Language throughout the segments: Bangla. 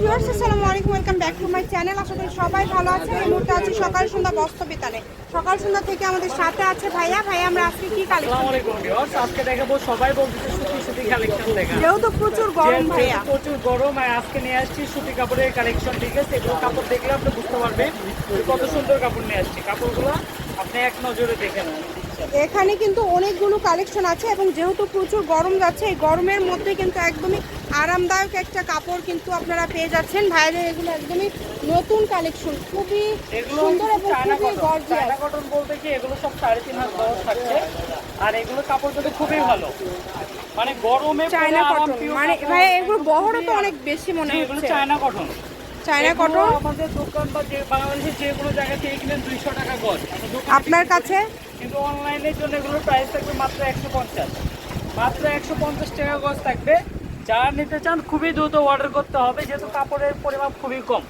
ভিউয়ার্স আসসালামু আলাইকুম welcome back to my channel. আশা করি সবাই ভালো আছেন। এই মুহূর্তে আছি সকাল সন্ধ্যা বস্ত্র বিতানে সকাল সন্ধ্যা থেকে আমাদের সাথে আছে ভাইয়া। ভাইয়া আমরা আজকে কি কালেকশন আলাইকুম ভিউয়ার্স। আজকে দেখাবো সবাই বলতেছে সুতি সুতি কালেকশন দেখা। যেহেতু প্রচুর গরম ভাইয়া। প্রচুর গরম আর আজকে নিয়ে আসছি সুতি কাপড়ের কালেকশন ঠিক আছে? এগুলো কাপড় দেখলে আপনি বুঝতে পারবেন কত সুন্দর কাপড় নিয়ে আসছি। কাপড়গুলো আপনি এক নজরে দেখে নেন। এখানে কিন্তু অনেকগুলো কালেকশন আছে এবং যেহেতু প্রচুর গরম যাচ্ছে এই গরমের মধ্যে কিন্তু একদমই আরামদায়ক একটা কাপড় কিন্তু আপনারা পেয়ে যাচ্ছেন। ভাইরে এগুলো একদমই নতুন কালেকশন খুবই সুন্দর এবং খুবই গর্জিয়াস কটন বলতে কি এগুলো সব সাড়ে তিন হাত বড় থাকছে। আর এগুলো কাপড় কিন্তু খুবই ভালো। মানে গরমে চায়না কটন মানে ভাই এগুলো বহরও তো অনেক বেশি মনে জি, এগুলো চায়না কটন চায়না কটন আমাদের দোকান বা যে বাংলাদেশের যে কোনো জায়গা থেকে কিনেন দুইশো টাকা গজ। আপনার কাছে? কিন্তু অনলাইনের জন্য এগুলোর প্রাইস থাকবে মাত্র একশো পঞ্চাশ। মাত্র একশো পঞ্চাশ টাকা গজ থাকবে। যা নিতে চান, খুবই দ্রুত অর্ডার করতে হবে, যেহেতু কাপড়ের পরিমাণ খুবই কম।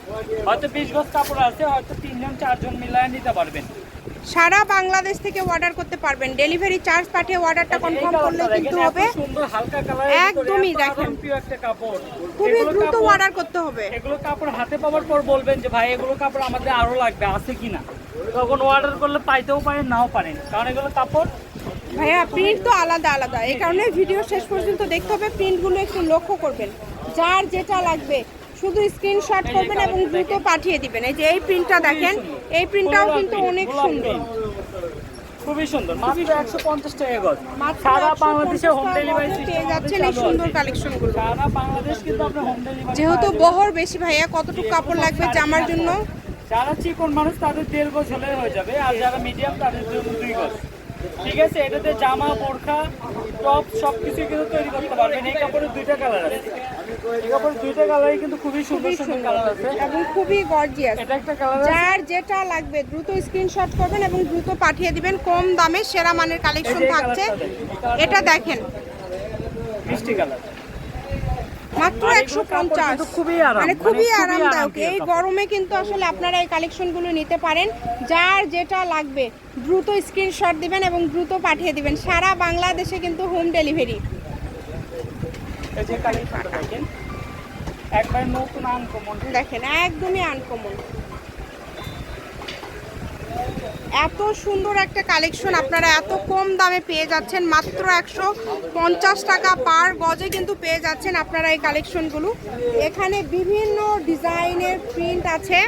হয়তো বিশ গজ কাপড় আছে, হয়তো তিনজন, চারজন মিলায় নিতে পারবেন। সারা বাংলাদেশ থেকে অর্ডার করতে পারবেন। ডেলিভারি চার্জ পাঠিয়ে অর্ডারটা কনফার্ম করলে কিন্তু হবে। একদমই দেখেন। একটা কাপড়। খুবই দ্রুত অর্ডার করতে হবে। এগুলো কাপড় হাতে পাওয়ার পর বলবেন যে ভাই এগুলো কাপড় আমাদের আরও লাগবে আছে কিনা? তখন অর্ডার করলে পাইতেও পারেন নাও পারেন। কারণ এগুলো কাপড় ভাইয়া প্রিন্ট তো আলাদা আলাদা। এই কারণে ভিডিও শেষ পর্যন্ত দেখতে হবে প্রিন্টগুলো একটু লক্ষ্য করবেন। যার যেটা লাগবে শুধু স্ক্রিনশট করবেন এবং দ্রুত পাঠিয়ে দিবেন। এই যে এই প্রিন্টটা দেখেন এই প্রিন্টটাও কিন্তু অনেক সুন্দর। খুবই সুন্দর। মাত্র একশো পঞ্চাশ টাকা গজ সারা বাংলাদেশে হোম ডেলিভারি পেয়ে যাচ্ছেন এই সুন্দর কালেকশনগুলো সারা বাংলাদেশ কিন্তু আপনি হোম ডেলিভারি যেহেতু বহর বেশি ভাইয়া কতটুকু কাপড় লাগবে জামার জন্য? যারা চিকন মানুষ তাদের দেড় গজ হলে হয়ে যাবে। আর যারা মিডিয়াম তাদের জন্য দুই গজ। ঠিক আছে এটাতে জামা বোরখা টপ সব কিছু কিন্তু তৈরি করতে পারবেন। এই কাপড়ের দুইটা কালার আছে। এই কাপড়ের দুইটা কালারই কিন্তু খুবই সুন্দর সুন্দর কালার আছে। এবং খুবই গর্জিয়াস এটা একটা কালার যার যেটা লাগবে দ্রুত স্ক্রিনশট করবেন এবং দ্রুত পাঠিয়ে দিবেন। কম দামে সেরা মানের কালেকশন থাকছে। এটা দেখেন। মিষ্টি কালার মাত্র একশো পঞ্চাশ। খুবই মানে মানে খুবই আরামদায়ক। এই গরমে কিন্তু আসলে আপনারা এই কালেকশনগুলো নিতে পারেন। যার যেটা লাগবে দ্রুত স্ক্রিনশট দিবেন এবং দ্রুত পাঠিয়ে দিবেন। সারা বাংলাদেশে কিন্তু হোম ডেলিভারি দেখেন একদমই আনকমন এত সুন্দর একটা কালেকশন আপনারা এত কম দামে পেয়ে যাচ্ছেন, মাত্র একশো পঞ্চাশ টাকা পার গজে কিন্তু পেয়ে যাচ্ছেন আপনারা এই কালেকশনগুলো এখানে বিভিন্ন ডিজাইনের প্রিন্ট আছে।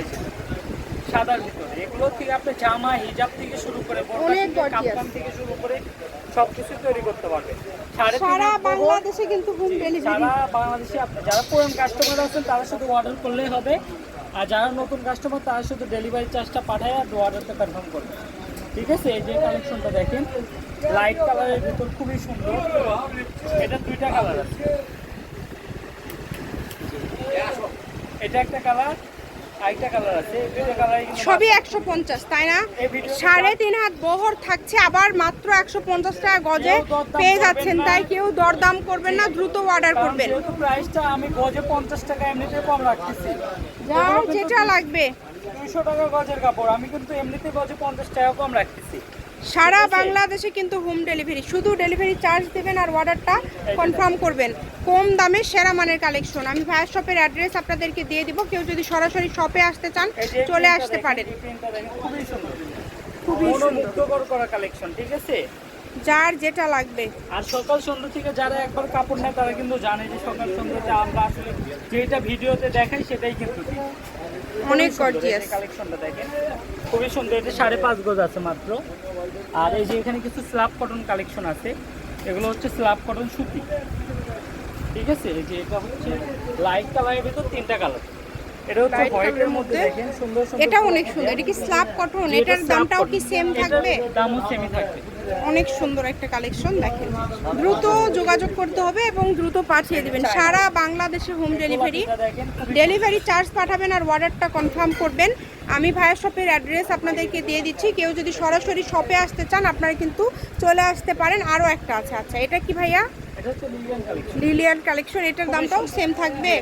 দেখেন সাদার ভিতরে। এগুলো থেকে আপনি জামা হিজাব থেকে শুরু করে থেকে, শুরু করে সবকিছু তৈরি করতে পারবেন। সারা বাংলাদেশে কিন্তু হোম ডেলিভারি সারা বাংলাদেশে আপনি যারা পুরান কাস্টমার আছেন তারা শুধু অর্ডার করলেই হবে। আর যারা নতুন কাস্টমার তারা শুধু ডেলিভারি চার্জটা পাঠায় আর অর্ডারটা কনফার্ম করবে ঠিক আছে? এই যে কালেকশনটা দেখেন। লাইট কালারের ভিতর খুবই সুন্দর। এটা দুইটা কালার আছে। এটা একটা কালার সবই একশো পঞ্চাশ তাই না? সাড়ে তিন হাত বহর থাকছে আবার মাত্র একশো পঞ্চাশ টাকা গজে পেয়ে যাচ্ছেন তাই কেউ দরদাম করবেন না দ্রুত অর্ডার করবেন। প্রাইসটা আমি গজে পঞ্চাশ টাকা এমনিতে কম রাখতেছি যার যেটা লাগবে। দুইশো টাকা গজের কাপড় আমি কিন্তু এমনিতে গজে পঞ্চাশ টাকা কম রাখতেছি। সারা বাংলাদেশে কিন্তু হোম ডেলিভারি শুধু ডেলিভারি চার্জ দেবেন আর অর্ডারটা কনফার্ম করবেন। কম দামে সেরা মানের কালেকশন আমি ভাইয়ের শপের অ্যাড্রেস আপনাদেরকে দিয়ে দিব। কেউ যদি সরাসরি শপে আসতে চান চলে আসতে পারেন। খুবই সুন্দর। করা কালেকশন ঠিক আছে? যার যেটা লাগবে। আর সকাল সন্ধ্যা থেকে যারা একবার কাপড় নেয় তারা কিন্তু জানে যে সকাল সন্ধ্যাতে আমরা আসলে যেটা ভিডিওতে দেখাই সেটাই কিন্তু। অনেক গর্জিয়াস কালেকশনটা দেখেন। খুবই সুন্দর, এটা সাড়ে পাঁচ গজ আছে মাত্র। আর এই যে এখানে কিছু স্ল্যাব কটন কালেকশন আছে, এগুলো হচ্ছে স্ল্যাব কটন সুতি। ঠিক আছে? এই যে এটা হচ্ছে লাইট কালারের ভিতর তিনটা কালার এটা হচ্ছে হোয়াইটের মধ্যে মধ্যে। দেখেন সুন্দর সুন্দর এটা অনেক সুন্দর। এটা কি স্ল্যাব কটন এটার দামটাও কি সেম থাকবে? দামও সেমই থাকবে। অনেক সুন্দর একটা কালেকশন দেখেন। দ্রুত যোগাযোগ করতে হবে এবং দ্রুত পাঠিয়ে দিবেন। সারা বাংলাদেশে হোম ডেলিভারি ডেলিভারি চার্জ পাঠাবেন আর অর্ডারটা কনফার্ম করবেন। আমি ভাইয়া শপের অ্যাড্রেস আপনাদেরকে দিয়ে দিচ্ছি। কেউ যদি সরাসরি শপে আসতে চান আপনারা কিন্তু চলে আসতে পারেন। আরও একটা আছে। আচ্ছা এটা কি ভাইয়া? লিলিয়ান কালেকশন এটার দামটাও সেম থাকবে?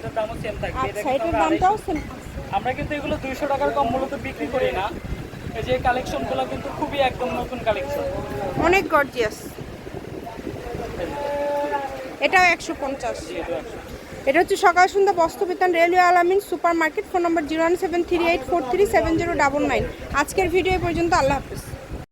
আচ্ছা এটার দামটাও সেম আমরা কিন্তু এগুলো দুইশো টাকার কম মূলত বিক্রি করি না। এই যে কালেকশনগুলো কিন্তু খুবই একদম নতুন কালেকশন অনেক গর্জিয়াস এটাও একশো পঞ্চাশ। এটা হচ্ছে Sokal Sondhya Bostrobitan railway Alamin super market phone number zero one seven three eight four three seven zero double nine. আজকের ভিডিও পর্যন্ত আল্লাহ হাফিজ।